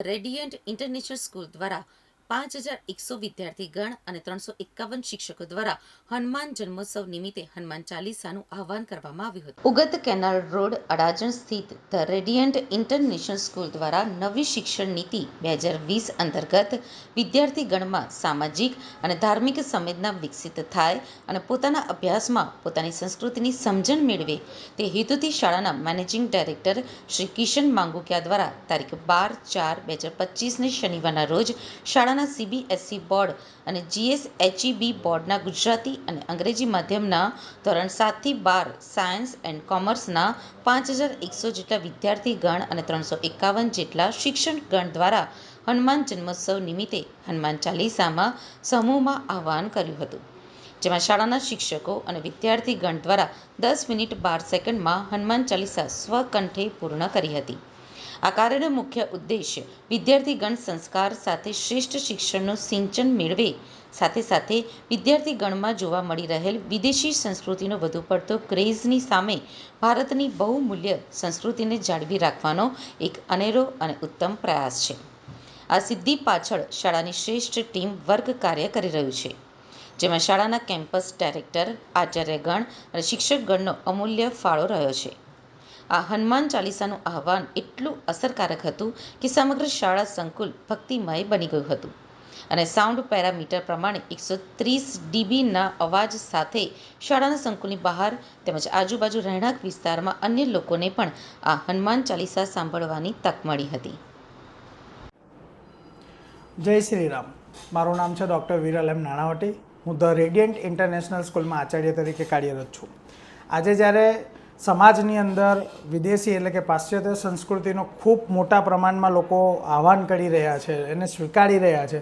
Radiant international school દ્વારા પાંચ હજાર એકસો વિદ્યાર્થી અને ત્રણસો એકાવન શિક્ષકો દ્વારા હનુમાન જન્મોત્સવ નિમિત્તે હનુમાન ચાલીસાનું આહવાન કરવામાં આવ્યું હતું. ઉગત કેનાલ રોડ અડાજણ સ્થિત ધ રેડિયન્ટ ઇન્ટરનેશનલ સ્કૂલ દ્વારા નવી શિક્ષણ નીતિ બે હજાર વીસ અંતર્ગત વિદ્યાર્થી સામાજિક અને ધાર્મિક સંવેદના વિકસિત થાય અને પોતાના અભ્યાસમાં પોતાની સંસ્કૃતિની સમજણ મેળવે તે હેતુથી શાળાના મેનેજિંગ ડાયરેક્ટર શ્રી કિશન માંગુકિયા દ્વારા તારીખ બાર ચાર બે હજાર પચીસને શનિવારના રોજ શાળાના સીબીએસઈ બોર્ડ અને જીએસએચઈબી બોર્ડના ગુજરાતી અને અંગ્રેજી માધ્યમના ધોરણ સાતથી બાર સાયન્સ એન્ડ કોમર્સના પાંચ હજાર એકસો જેટલા વિદ્યાર્થી ગણ અને ત્રણસો એકાવન જેટલા શિક્ષણ ગણ દ્વારા હનુમાન જન્મોત્સવ નિમિત્તે હનુમાન ચાલીસામાં સમૂહમાં આહવાન કર્યું હતું. જેમાં શાળાના શિક્ષકો અને વિદ્યાર્થીગણ દ્વારા દસ મિનિટ બાર સેકન્ડમાં હનુમાન ચાલીસા સ્વકંઠે પૂર્ણ કરી હતી. આ કાર્યનો મુખ્ય ઉદ્દેશ્ય વિદ્યાર્થીગણ સંસ્કાર સાથે શ્રેષ્ઠ શિક્ષણનું સિંચન મેળવે. સાથે સાથે વિદ્યાર્થીગણમાં જોવા મળી રહેલ વિદેશી સંસ્કૃતિનો વધુ પડતો ક્રેઝની સામે ભારતની બહુમૂલ્ય સંસ્કૃતિને જાળવી રાખવાનો એક અનેરો અને ઉત્તમ પ્રયાસ છે. આ સિદ્ધિ પાછળ શાળાની શ્રેષ્ઠ ટીમ વર્ગ કાર્ય કરી રહ્યું છે. જેમાં શાળાના કેમ્પસ ડાયરેક્ટર, આચાર્યગણ અને શિક્ષકગણનો અમૂલ્ય ફાળો રહ્યો છે. આ હનુમાન ચાલીસાનું આહવાન એટલું અસરકારક હતું કે સમગ્ર શાળા સંકુલ ભક્તિમય બની ગયું હતું. અને સાઉન્ડ પેરામીટર પ્રમાણે એકસો ત્રીસ ડીબીના અવાજ સાથે શાળાના સંકુલની બહાર તેમજ આજુબાજુ રહેણાંક વિસ્તારમાં અન્ય લોકોને પણ આ હનુમાન ચાલીસા સાંભળવાની તક મળી હતી. જય શ્રી રામ મારું નામ છે ડૉક્ટર વિરલ એમ નાણાવટી. હું ધ રેડિયન્ટ ઇન્ટરનેશનલ સ્કૂલમાં આચાર્ય તરીકે કાર્યરત છું. આજે જ્યારે સમાજની અંદર વિદેશી એટલે કે પાશ્ચાત્ય સંસ્કૃતિનો ખૂબ મોટા પ્રમાણમાં લોકો આહવાન કરી રહ્યા છે, એને સ્વીકારી રહ્યા છે.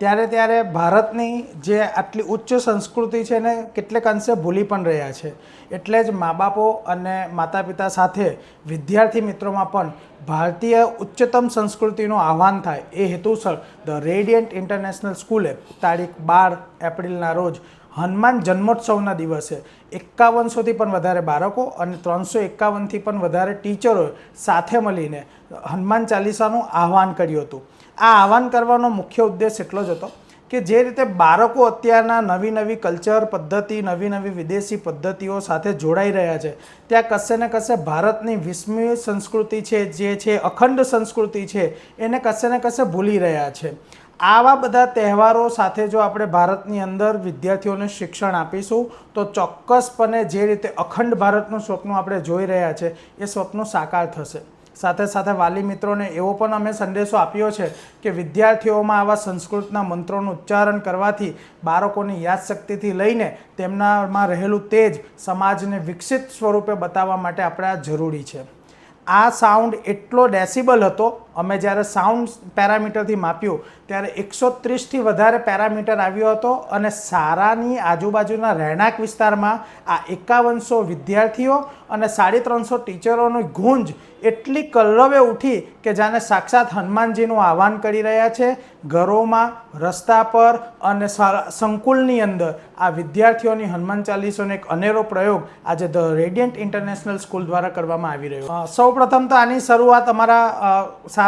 ત્યારે ત્યારે ભારતની જે આટલી ઉચ્ચ સંસ્કૃતિ છે એને કેટલેક અંશે ભૂલી પણ રહ્યા છે. એટલે જ મા બાપો અને માતા પિતા સાથે વિદ્યાર્થી મિત્રોમાં પણ ભારતીય ઉચ્ચતમ સંસ્કૃતિનું આહવાન થાય. એ હેતુસર ધ રેડિયન્ટ ઇન્ટરનેશનલ સ્કૂલે તારીખ બાર એપ્રિલના રોજ હનુમાન જન્મોત્સવના દિવસે એકાવનસોથી પણ વધારે બાળકો અને ત્રણસો એકાવનથી પણ વધારે ટીચરોએ સાથે મળીને હનુમાન ચાલીસાનું આહવાન કર્યું હતું. આ આહવાન કરવાનો મુખ્ય ઉદ્દેશ એટલો જ હતો કે જે રીતે બાળકો અત્યારના નવી નવી કલ્ચર પદ્ધતિ, નવી નવી વિદેશી પદ્ધતિઓ સાથે જોડાઈ રહ્યા છે. ત્યાં કશે ને કશે ભારતની વિસ્મય સંસ્કૃતિ છે, જે છે અખંડ સંસ્કૃતિ છે, એને કશે ને કશે ભૂલી રહ્યા છે. આવા બધા તહેવારો સાથે જો આપણે ભારતની અંદર વિદ્યાર્થીઓને શિક્ષણ આપીશું, તો ચોક્કસપણે જે રીતે અખંડ ભારતનું સ્વપ્ન આપણે જોઈ રહ્યા છે, એ સ્વપ્ન સાકાર થશે. સાથે સાથે વાલી મિત્રોને એવો પણ અમે સંદેશો આપ્યો છે કે વિદ્યાર્થીઓમાં આવા સંસ્કૃતના મંત્રોનું ઉચ્ચારણ કરવાથી બાળકોની યાદશક્તિથી લઈને તેમનામાં રહેલું તેજ સમાજને વિકસિત સ્વરૂપે બતાવવા માટે આપણે આ જરૂરી છે. આ સાઉન્ડ એટલો ડેસિબલ હતો અમે જ્યારે સાઉન્ડ પેરામીટરથી માપ્યું, ત્યારે એકસો ત્રીસથી વધારે પેરામીટર આવ્યો હતો અને સારાની આજુબાજુના રહેણાંક વિસ્તારમાં આ એકાવનસો વિદ્યાર્થીઓ અને સાડી ત્રણસો ટીચરોની ગુંજ એટલી કલ્લવે ઉઠી કે જાણે સાક્ષાત હનુમાનજીનું આહવાન કરી રહ્યા છે, ઘરોમાં, રસ્તા પર અને સંકુલની અંદર. આ વિદ્યાર્થીઓની હનુમાન ચાલીસોનો એક અનેરો પ્રયોગ આજે ધ રેડિયન્ટ ઇન્ટરનેશનલ સ્કૂલ દ્વારા કરવામાં આવી રહ્યો. સૌ પ્રથમ તો આની શરૂઆત અમારા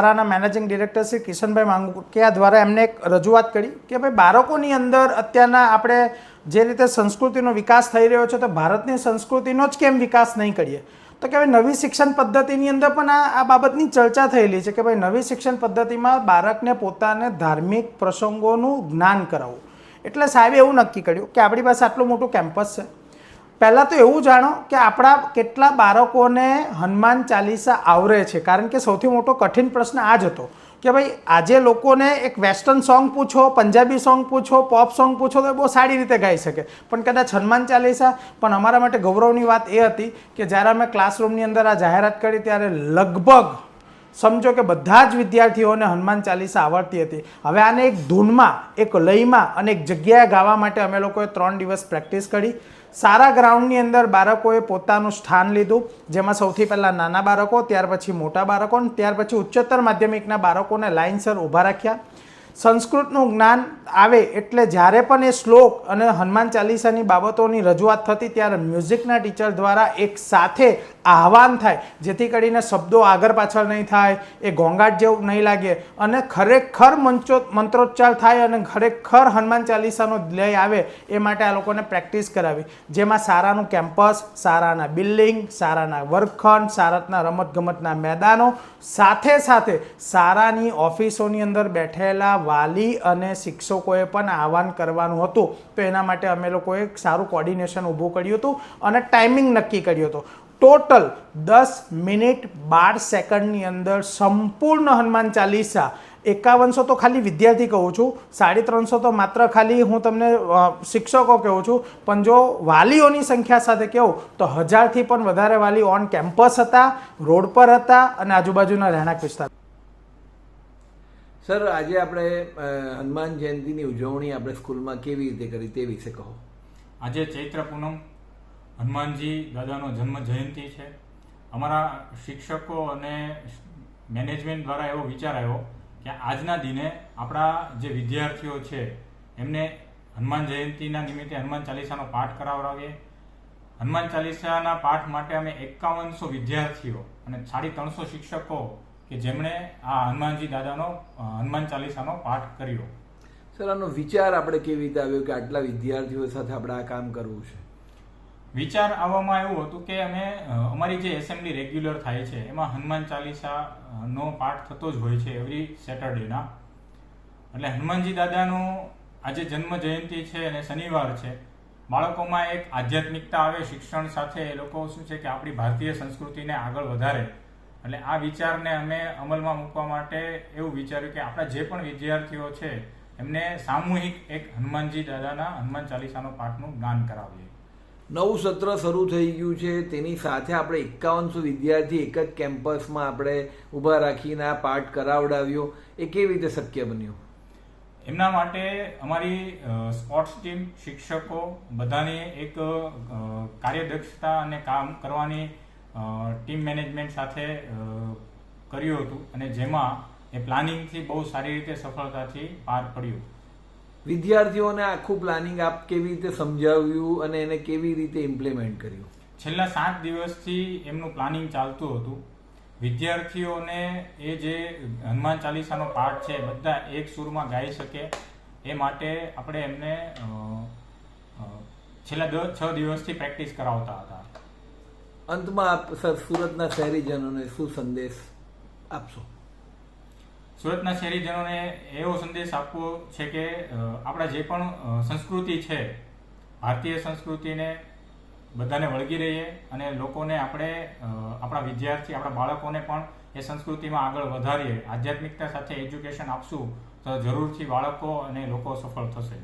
સારાના મેનેજિંગ ડિરેક્ટર શ્રી કિશનભાઈ માંગુકિયા દ્વારા એમને એક રજૂઆત કરી કે ભાઈ, બાળકોની અંદર અત્યારના આપણે જે રીતે સંસ્કૃતિનો વિકાસ થઈ રહ્યો છે, તો ભારતની સંસ્કૃતિનો જ કેમ વિકાસ નહીં કરીએ? તો કે ભાઈ, નવી શિક્ષણ પદ્ધતિની અંદર પણ આ આ બાબતની ચર્ચા થયેલી છે કે ભાઈ, નવી શિક્ષણ પદ્ધતિમાં બાળકને પોતાને ધાર્મિક પ્રસંગોનું જ્ઞાન કરાવવું. એટલે સાહેબે એવું નક્કી કર્યું કે આપણી પાસે આટલું મોટું કેમ્પસ છે. પહેલાં તો એવું જાણો કે આપણા કેટલા બાળકોને હનુમાન ચાલીસા આવરે છે. કારણ કે સૌથી મોટો કઠિન પ્રશ્ન આ જ હતો કે ભાઈ, આજે લોકોને એક વેસ્ટર્ન સોંગ પૂછો, પંજાબી સોંગ પૂછો, પોપ સોંગ પૂછો તો એ બહુ સારી રીતે ગાઈ શકે. પણ કદાચ હનુમાન ચાલીસા, પણ અમારા માટે ગૌરવની વાત એ હતી કે જ્યારે અમે ક્લાસરૂમની અંદર આ જાહેરાત કરી ત્યારે લગભગ સમજો કે બધા જ વિદ્યાર્થીઓને હનુમાન ચાલીસા આવડતી હતી. હવે આને એક ધૂનમાં, એક લયમાં અને એક જગ્યાએ ગાવા માટે અમે લોકોએ ત્રણ દિવસ પ્રેક્ટિસ કરી. સારા ગ્રાઉન્ડની અંદર બાળકોએ પોતાનું સ્થાન લીધું, જેમાં સૌથી પહેલાં નાના બાળકો, ત્યાર પછી મોટા બાળકો અને ત્યાર પછી ઉચ્ચતર માધ્યમિકના બાળકોને લાઇનસર ઊભા રાખ્યા. સંસ્કૃતનું જ્ઞાન આવે એટલે જ્યારે પણ એ શ્લોક અને હનુમાન ચાલીસાની બાબતોની રજૂઆત થતી ત્યારે મ્યુઝિકના ટીચર દ્વારા એક સાથે આહવાન થાય, જેથી કરીને શબ્દો આગળ પાછળ નહીં થાય, એ ઘોંઘાટ જેવું નહીં લાગે અને ખરેખર મંચો, મંત્રોચ્ચાર થાય અને ખરેખર હનુમાન ચાલીસાનો લય આવે એ માટે આ લોકોને પ્રેક્ટિસ કરાવી. જેમાં સારાનું કેમ્પસ, સારાના બિલ્ડિંગ, સારાના વર્ગખંડ, સારાના રમતગમતના મેદાનો સાથે સાથે સારાની ઓફિસોની અંદર બેઠેલા વાલી અને શિક્ષકોએ પણ આહવાન કરવાનું હતું. તો એના માટે અમે લોકોએ સારું કોર્ડિનેશન ઊભું કર્યું હતું અને ટાઈમિંગ નક્કી કર્યો હતો. ટોટલ દસ મિનિટ બાર સેકન્ડની અંદર સંપૂર્ણ હનુમાન ચાલીસા. એકાવનસો તો ખાલી વિદ્યાર્થી કહું છું. સાડી ત્રણસો તો માત્ર ખાલી હું તમને શિક્ષકો કહું છું. પણ જો વાલીઓની સંખ્યા સાથે કહું, તો હજારથી પણ વધારે વાલી ઓન કેમ્પસ હતા, રોડ પર હતા અને આજુબાજુના રહેણાંક વિસ્તાર સર, આજે આપણે હનુમાન જયંતિની ઉજવણી આપણે સ્કૂલમાં કેવી રીતે કરી તે વિશે કહો. આજે ચૈત્ર પૂનમ હનુમાનજી દાદાનો જન્મ જયંતિ છે. અમારા શિક્ષકો અને મેનેજમેન્ટ દ્વારા એવો વિચાર આવ્યો કે આજના દિને આપણા જે વિદ્યાર્થીઓ છે, એમને હનુમાન જયંતિના નિમિત્તે હનુમાન ચાલીસાનો પાઠ કરાવડાવીએ હનુમાન ચાલીસાના પાઠ માટે અમે એકાવનસો વિદ્યાર્થીઓ અને સાડી ત્રણસો શિક્ષકો કે જેમણે આ હનુમાનજી દાદાનો હનુમાન ચાલીસાનો પાઠ કર્યો. સર આનો વિચાર આપણે કેવી રીતે આવ્યો કે આટલા વિદ્યાર્થીઓ સાથે આપણે આ કામ કરવું છે? વિચાર આવવામાં એવું હતું કે અમે અમારી જે એસેમ્બલી રેગ્યુલર થાય છે એમાં હનુમાન ચાલીસાનો પાઠ થતો જ હોય છે એવરી સેટરડેના. એટલે હનુમાનજી દાદાનો આજે જન્મ જયંતિ છે અને શનિવાર છે. બાળકોમાં એક આધ્યાત્મિકતા આવે શિક્ષણ સાથે એ લોકો શું છે કે આપણી ભારતીય સંસ્કૃતિને આગળ વધારે એટલે આ વિચારને અમે અમલમાં મૂકવા માટે એવું વિચાર્યું કે આપણા જે પણ વિદ્યાર્થીઓ છે એમને સામૂહિક એક હનુમાનજી દાદાના હનુમાન ચાલીસાનો પાઠનું જ્ઞાન કરાવીએ. નવું સત્ર શરૂ થઈ ગયું છે. તેની સાથે આપણે એકાવનસો વિદ્યાર્થી એક જ કેમ્પસમાં આપણે ઊભા રાખીને આ પાઠ કરાવડાવ્યો. એ કેવી રીતે શક્ય બન્યું? એમના માટે અમારી સ્પોર્ટ્સ ટીમ શિક્ષકો બધાની એક કાર્યદક્ષતા અને કામ કરવાની ટીમ મેનેજમેન્ટ સાથે કર્યું હતું અને જેમાં એ પ્લાનિંગથી બહુ સારી રીતે સફળતાથી પાર પડ્યું. વિદ્યાર્થીઓને આખું પ્લાનિંગ આપ કેવી રીતે સમજાવ્યું અને એને કેવી રીતે ઇમ્પ્લિમેન્ટ કર્યું? છેલ્લા સાત દિવસથી એમનું પ્લાનિંગ ચાલતું હતું. વિદ્યાર્થીઓને એ જે હનુમાન ચાલીસાનો પાઠ છે બધા એક સુરમાં ગાઈ શકે એ માટે આપણે એમને છેલ્લા છ દિવસથી પ્રેક્ટિસ કરાવતા હતા. અંતમાં આપ સર, સુરતના શહેરીજનોને શું સંદેશ આપશો? સુરતના શહેરીજનોને એવો સંદેશ આપવો છે કે આપણા જે પણ સંસ્કૃતિ છે, ભારતીય સંસ્કૃતિને બધાને વળગી રહીએ અને લોકોને આપણે આપણા વિદ્યાર્થી, આપણા બાળકોને પણ એ સંસ્કૃતિમાં આગળ વધારીએ. આધ્યાત્મિકતા સાથે એજ્યુકેશન આપશું તો જરૂરથી બાળકો અને લોકો સફળ થશે.